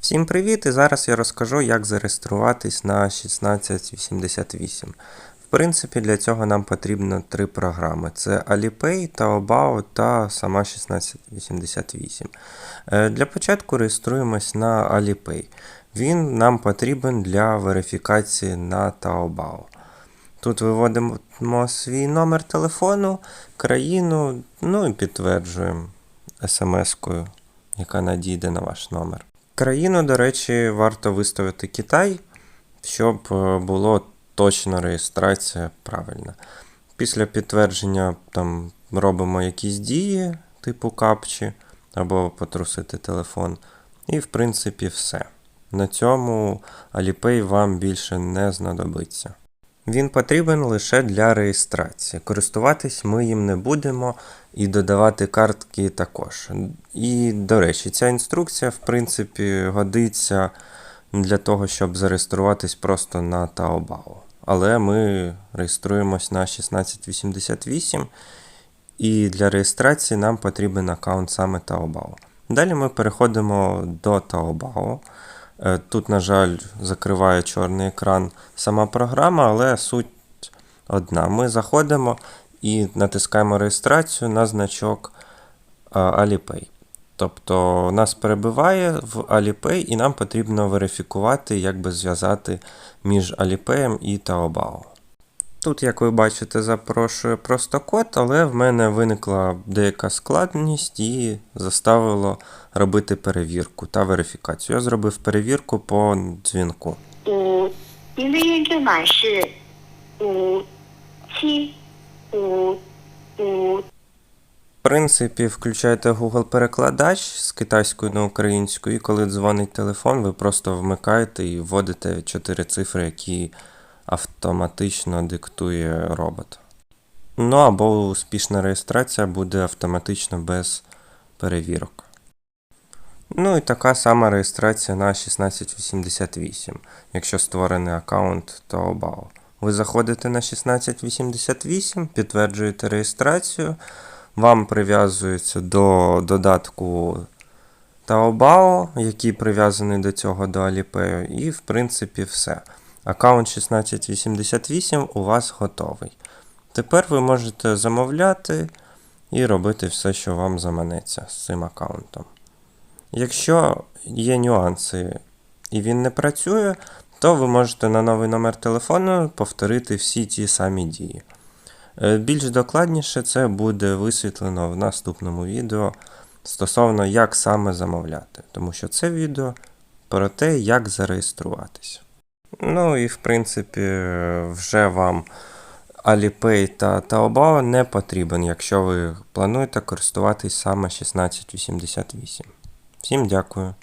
Всім привіт! І зараз я розкажу, як зареєструватись на 1688. В принципі, для цього нам потрібно три програми: це Alipay, Taobao та сама 1688. Е, Для початку реєструємось на Alipay. Він нам потрібен для верифікації на Taobao. Тут виводимо свій номер телефону, країну, ну і підтверджуємо смс-кою, яка надійде на ваш номер. Країну, до речі, варто виставити Китай, щоб е, було точно реєстрація правильна. Після підтвердження там робимо якісь дії, типу капчі, або потрусити телефон. І, в принципі, все. На цьому Alipay вам більше не знадобиться. Він потрібен лише для реєстрації. Користуватись ми їм не будемо і додавати картки також. І, до речі, ця інструкція, в принципі, годиться для того, щоб зареєструватись просто на Taobao. Але ми реєструємось на 1688, і для реєстрації нам потрібен аккаунт саме Taobao. Далі ми переходимо до Taobao. Е, Тут, на жаль, закриває чорний екран сама програма, але суть одна. Ми заходимо і натискаємо реєстрацію на значок е, Alipay. Тобто нас перебиває в Alipay, і нам потрібно верифікувати, як би зв'язати між Alipay і Taobao. Тут, як ви бачите, запрошує просто код, але в мене виникла деяка складність і заставило робити перевірку та верифікацію. Я зробив перевірку по дзвінку. В принципі, включаєте Google-перекладач з китайської на українську, і коли дзвонить телефон, ви просто вмикаєте і вводите чотири цифри, які автоматично диктує робот. Ну або успішна реєстрація буде автоматично без перевірок. Ну і така сама реєстрація на 1688, якщо створений аккаунт Taobao. Ви заходите на 1688, підтверджуєте реєстрацію, вам прив'язується до додатку Taobao, який прив'язаний до цього до Alipay, і в принципі все. Аккаунт 1688 у вас готовий. Тепер ви можете замовляти і робити все, що вам заманеться з цим аккаунтом. Якщо є нюанси і він не працює, то ви можете на новий номер телефону повторити всі ті самі дії. Е, Більш докладніше це буде висвітлено в наступному відео стосовно як саме замовляти, тому що це відео про те, як зареєструватися. Ну і в принципі, вже вам Alipay та Taobao не потрібен, якщо ви плануєте користуватись саме 1688. Всім дякую.